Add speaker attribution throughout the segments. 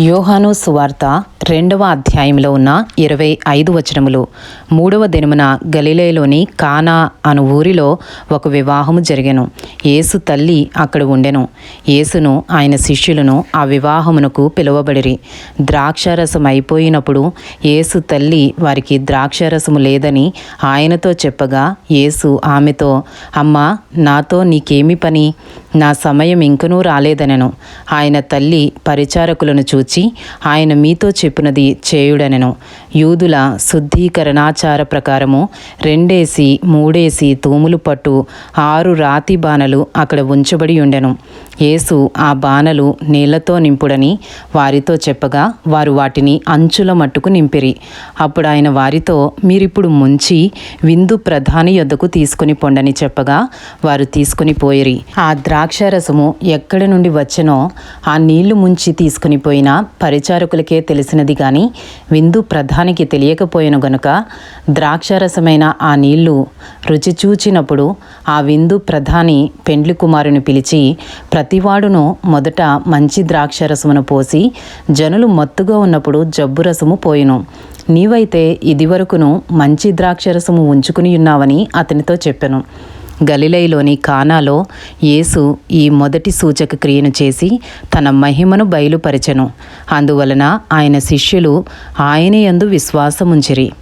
Speaker 1: యోహాను సువార్త రెండవ అధ్యాయంలో ఉన్న ఇరవై ఐదు వచనములు. మూడవ దినమున గలిలేలోని కానా అను ఊరిలో ఒక వివాహము జరిగెను. యేసు తల్లి అక్కడ ఉండెను. యేసును ఆయన శిష్యులను ఆ వివాహమునకు పిలువబడిరి. ద్రాక్షారసం అయిపోయినప్పుడు యేసు తల్లి వారికి ద్రాక్షారసము లేదని ఆయనతో చెప్పగా యేసు ఆమెతో అమ్మా నాతో నీకేమి పని? నా సమయం ఇంకనూ రాలేదనెను. ఆయన తల్లి పరిచారకులను గూర్చి ఆయన మీతో చెప్పినది చేయుడనెను. యూదుల శుద్ధీకరణాచార ప్రకారము రెండేసి మూడేసి తూములు పట్టు ఆరు రాతి బాణలు అక్కడ ఉంచబడి ఉండెను. యేసు ఆ బాణలు నీళ్ళతో నింపుడని వారితో చెప్పగా వారు వాటిని అంచుల మట్టుకు నింపిరి. అప్పుడు ఆయన వారితో మీరిప్పుడు ముంచి విందు ప్రధాని యొద్దకు తీసుకుని పొండని చెప్పగా వారు తీసుకుని పోయిరి. ఆ ద్రాక్షారసము ఎక్కడి నుండి వచ్చెనో ఆ నీళ్ళు ముంచి తీసుకుని పోయిన పరిచారకులకే తెలిసినది గాని విందు ప్రధానికి తెలియకపోయిన గనుక ద్రాక్షారసమైన ఆ నీళ్ళు రుచి చూచినప్పుడు ఆ విందు ప్రధాని పెండ్లి కుమారుని పిలిచి ప్రతివాడును మొదట మంచి ద్రాక్షరసమును పోసి జనులు మత్తుగా ఉన్నప్పుడు జబ్బు రసము పోయిను. నీవైతే ఇదివరకును మంచి ద్రాక్షరసము ఉంచుకుని ఉన్నావని అతనితో చెప్పెను. గలిలైలోని కానాలో యేసు ఈ మొదటి సూచక క్రియను చేసి తన మహిమను బయలుపరచెను. అందువలన ఆయన శిష్యులు ఆయన యందు విశ్వాసముంచిరి.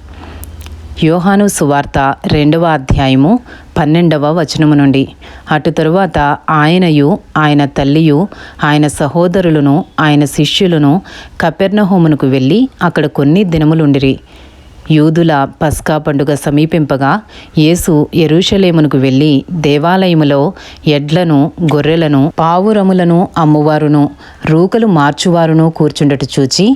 Speaker 1: యోహాను సువార్త రెండవ అధ్యాయము పన్నెండవ వచనము నుండి. అటు తరువాత ఆయనయు ఆయన తల్లియు ఆయన సహోదరులను ఆయన శిష్యులను కపెర్నహోమునకు వెళ్ళి అక్కడ కొన్ని దినములుండిరి. యూదుల పస్కా పండుగ సమీపింపగా యేసు ఎరుషలేమునకు వెళ్ళి దేవాలయములో ఎడ్లను గొర్రెలను పావురములను అమ్మువారును రూకలు మార్చువారును కూర్చుండట చూచి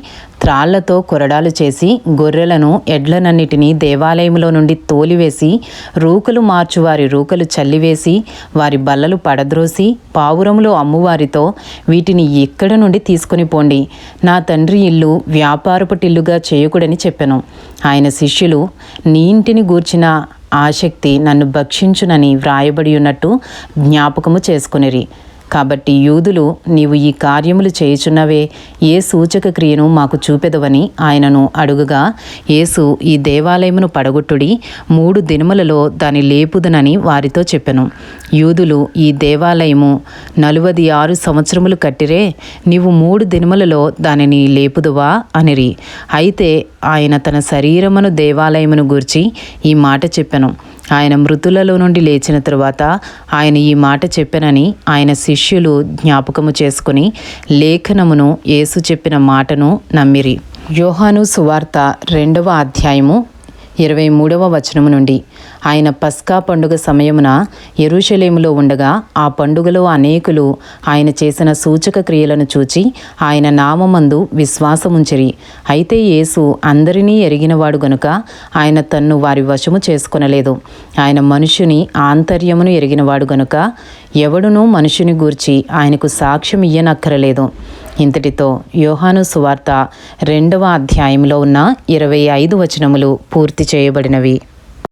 Speaker 1: త్రాళ్ళతో కొరడాలు చేసి గొర్రెలను ఎడ్లనన్నిటినీ దేవాలయంలో నుండి తోలివేసి రూకలు మార్చువారి రూకలు చల్లివేసి వారి బల్లలు పడద్రోసి పావురములు అమ్మువారితో వీటిని ఇక్కడ నుండి తీసుకుని పోండి? నా తండ్రి ఇల్లు వ్యాపారపుటిల్లుగా చేయకూడని చెప్పెను. ఆయన శిష్యులు నీ ఇంటిని గూర్చిన ఆసక్తి నన్ను భక్షించునని వ్రాయబడి ఉన్నట్టు జ్ఞాపకము చేసుకునిరి. కాబట్టి యూదులు నీవు ఈ కార్యములు చేయుచున్నవే. ఏ సూచక క్రియను మాకు చూపెదవని ఆయనను అడుగుగా యేసు ఈ దేవాలయమును పడగొట్టుడి మూడు దినములలో దాని లేపుదనని వారితో చెప్పెను. యూదులు ఈ దేవాలయము నలువది ఆరు సంవత్సరములు కట్టిరే నీవు మూడు దినములలో దానిని లేపుదువా? అనిరి. అయితే ఆయన తన శరీరమును దేవాలయమును గూర్చి ఈ మాట చెప్పెను. ఆయన మృతులలో నుండి లేచిన తరువాత ఆయన ఈ మాట చెప్పెనని ఆయన శిష్యులు జ్ఞాపకము చేసుకుని లేఖనమును యేసు చెప్పిన మాటను నమ్మిరి. యోహాను సువార్త రెండవ అధ్యాయము ఇరవై మూడవ వచనము నుండి. ఆయన పస్కా పండుగ సమయమున ఎరుషలేములో ఉండగా ఆ పండుగలో అనేకులు ఆయన చేసిన సూచక క్రియలను చూచి ఆయన నామమందు విశ్వాసముంచిరి. అయితే యేసు అందరినీ ఎరిగినవాడు గనుక ఆయన తన్ను వారి వశము చేసుకొనలేదు. ఆయన మనుషుని ఆంతర్యమును ఎరిగినవాడు గనుక ఎవడునూ మనుషుని గూర్చి ఆయనకు సాక్ష్యం ఇయ్యనక్కరలేదు ఇంతటితో యోహాను సువార్త రెండవ అధ్యాయంలో ఉన్న ఇరవై ఐదు వచనములు పూర్తి చేయబడినవి.